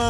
Mama.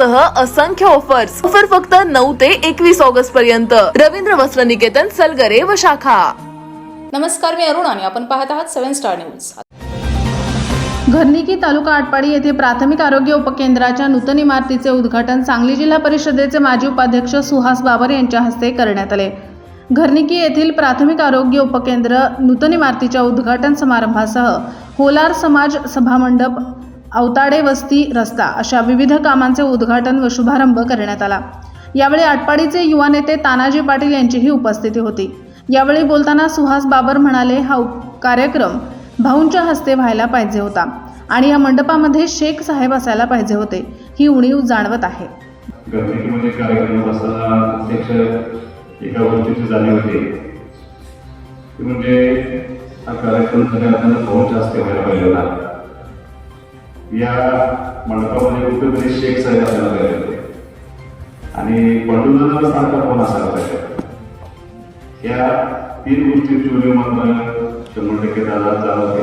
यासह असंख्य offers offer फक्त नऊ ते एकवीस ऑगस्ट पर्यंत. रवींद्र वस्त्र निकेतन सलगरे व शाखा. नमस्कार मी अरुण आणि आपण पाहत आहात seven star news Gharniki taluka Atpadi येथे प्राथमिक आरोग्य उपकेंद्राच्या नूतन इमारतीचे उद्घाटन सांगली जिल्हा परिषदेचे माजी उपाध्यक्ष सुहास बाबर यांच्या हस्ते करण्यात आले. घरनिकी येथील प्राथमिक आरोग्य उपकेंद्र नूतन इमारतीच्या उद्घाटन समारंभासह होलार समाज सभामंडप अवताडे वस्ती रस्ता अशा विविध कामांचे उद्घाटन व शुभारंभ करण्यात आला. यावेळी आटपाडीचे युवा नेते तानाजी पाटील यांचीही उपस्थिती होती. यावेळी बोलताना सुहास बाबर म्हणाले हा कार्यक्रम भाऊंच्या हस्ते व्हायला पाहिजे होता आणि या मंडपामध्ये शेख साहेब असायला पाहिजे होते. ही उणीव जाणवत आहे. एका गोष्टीची जाणीव होते. ती म्हणजे हा कार्यक्रम खऱ्या अर्थानं भाऊच्या हस्ते व्हायला पाहिजे होता. या मंडपामध्ये कुठेतरी शेख साहेब असायला पाहिजे होते. आणि बंडूदाना सारखा फोन असायला पाहिजे. या तीन गोष्टी चोरी मात्र शंभर टक्के दादा जाणवते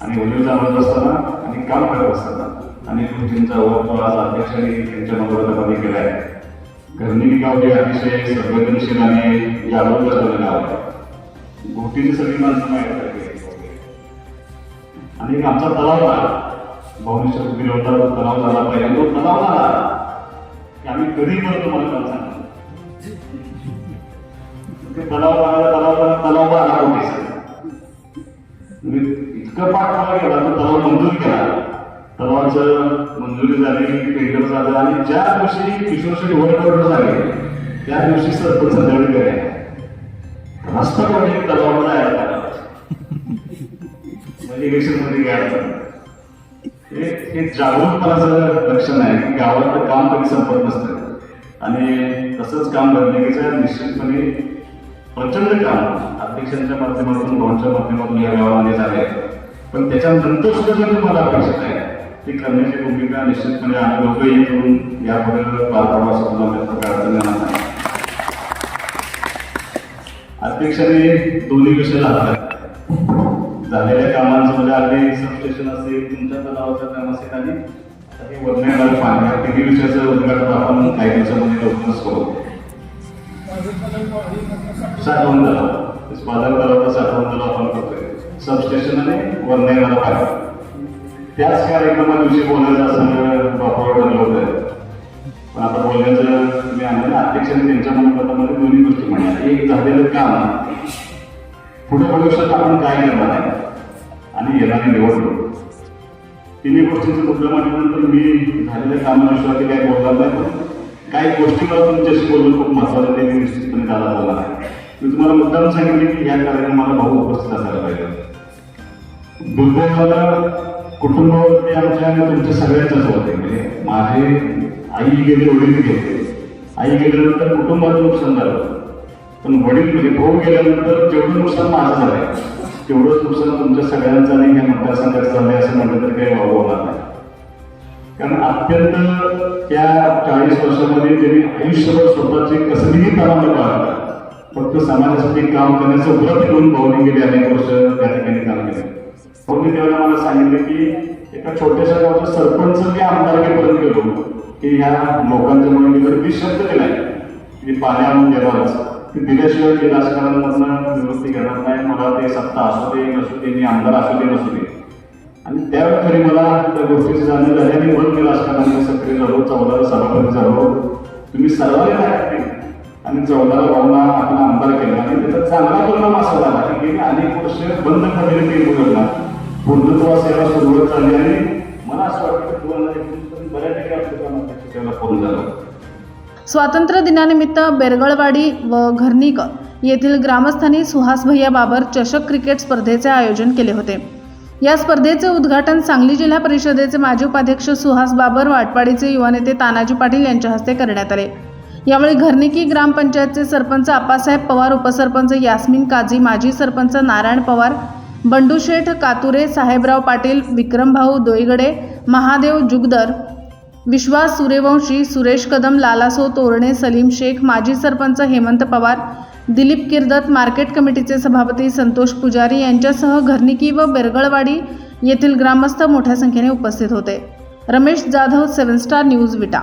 आणि उणीव जाणवत असताना आणि काम करत असताना अनेक गोष्टींचा ओळख आज अध्यक्षांनी त्यांच्या मनोरंजनामध्ये केला आहे. घरणी गाव हे अतिशय संवेदनशील आणि जागरूक असलेलं गाव आहे. गोष्टीची सगळी माणसं माहीत आहे आणि आमचा तलाव झाला भुवनेश्वर किलोमीटर तलाव झाला पाहिजे तो तलाव झाला की आम्ही कधी करतो तुम्हाला काल सांगा. ते तलाव झाला तलाव झाला तलाव झाला होते इतकं पाठ मला केला तर तलाव मंजूर केला. तलावाचं मंजुरी झाली टेंडर झालं आणि ज्या दिवशी किशोरशी वर्क झाले त्या दिवशी सरपंच संध्याकाळी गेले रस्ता म्हणजे तलावाला जायला इलेक्शनमध्ये घ्यायचं हे हे जागरूकपणाचं लक्षण आहे की गावात काम कधी संपत नसतं. आणि तसंच काम घडण्याचं निश्चितपणे प्रचंड काम अध्यक्षांच्या माध्यमातून भाऊंच्या माध्यमातून या गावामध्ये झाले आहे. पण त्याच्यानंतर सुद्धा जर तुम्हाला अपेक्षित आहे ती करण्याची भूमिका निश्चितपणे आम्ही लोकही करून यापुढे पार पाडवा असं तुम्हाला व्यक्त करायचं येणार नाही. अध्यक्षांनी दोन्ही विषय लागतात? झालेल्या कामांचं म्हणजे अगदी सबस्टेशन असेल तुमच्या तलावाचं काम असेल आणि हे वरण्याला पाणी किती विषयाचं उद्घाटन आपण काही दिवसामध्ये म्हणजे लवकरच करू. साठवून तलाव बाजार तलावाचा साठवून तलाव आपण करतोय. सबस्टेशन आणि वरण्याला पाणी त्याच कार्यक्रमाविषयी बोलायचं असं प्रॉपर ठरलं होतं. पण आता बोलण्याचं मी आणलं अध्यक्षांनी त्यांच्या मनोगतामध्ये दोन्ही गोष्टी म्हणल्या एक झालेलं काम. पुढे भविष्यात आपण काय करणार आहे? आणि येणारी निवडणूक. तिन्ही गोष्टींचं मुद्दा म्हटल्यानंतर मी झालेल्या कामाविषयी काय बोलणार नाही. काही गोष्टी मला तुमच्याशी बोलून खूप महत्वाचं ते मी निश्चितपणे त्याला बोलणार आहे. मी तुम्हाला मुद्दाम सांगितले की या कार्यक्रमाला भाऊ उपस्थित असायला पाहिजे. दुर्दैवाला कुटुंबावरती आमच्या तुमच्या सगळ्यांच्याच होते म्हणजे माझे आई गेले वडील गेले. आई गेल्यानंतर कुटुंबाचं नुकसान झालं. पण वडील म्हणजे भाऊ गेल्यानंतर जेवढं नुकसान माझं आहे तेवढंच नुकसान तुमच्या सगळ्यांचं आणि ह्या मतदारसंघाचं झालंय असं म्हटलं तर काही वाव होणार नाही. कारण अत्यंत त्या चाळीस वर्षामध्ये त्यांनी आयुष्यभर स्वतःचे कसलीही तणाव न फक्त समाजासाठी काम करण्याचं व्रत घेऊन भाऊने गेले अनेक वर्ष त्या ठिकाणी काम केले. भाऊने त्यावेळेला मला सांगितलं की एका छोट्याशा गावचा सरपंच मी आमदारकीपर्यंत गेलो. की ह्या लोकांच्या म्हणून मी शब्द दिलाय की पाणी आणून देणारच ते दिल्याशिवाय राजकारणामधनं निवृत्ती घेणार मला ते सत्ता असू दे नसू दे मी आमदार असू दे नसू दे. आणि त्यावेळी खरी मला त्या गोष्टीची जाणीव झाली आणि असताना मी सक्रिय झालो चौदाला सभापती झालो. तुम्ही सर्वांनी काय आणि चौदाला भावना आपण आमदार केला. आणि त्याचा चांगला परिणाम असा झाला की गेली अनेक वर्ष बंद पडलेली ते मुलांना पूर्णत्वास यायला सुरुवात झाली आणि मला असं वाटतं की दोन हजार एकोणीस बऱ्यापैकी आपल्या त्याला पूर्ण झालं. स्वातंत्र्य दिनानिमित्त बेरगळवाडी व घरनीकर येथील ग्रामस्थांनी सुहास भैया बाबर चषक क्रिकेट स्पर्धेचे आयोजन केले होते. या स्पर्धेचे उद्घाटन सांगली जिल्हा परिषदेचे माजी उपाध्यक्ष सुहास बाबर वाटपाडीचे युवा नेते तानाजी पाटील यांच्या हस्ते करण्यात आले. यावेळी घरनिकी ग्रामपंचायतचे सरपंच आप्पासाहेब पवार उपसरपंच यास्मिन काझी माजी सरपंच नारायण पवार बंडू शेठ कातुरे साहेबराव पाटील विक्रमभाऊ दोईगडे महादेव जुगदर विश्वास सूर्यवंशी सुरेश कदम लालासो तोरणे सलीम शेख माजी सरपंच हेमंत पवार दिलीप किर्दत मार्केट कमिटीचे सभापती संतोष पुजारी यांच्यासह घरनिकी व बेरगळवाडी येथील ग्रामस्थ मोठ्या संख्येने उपस्थित होते. Ramesh Jadhav seven star news Vita.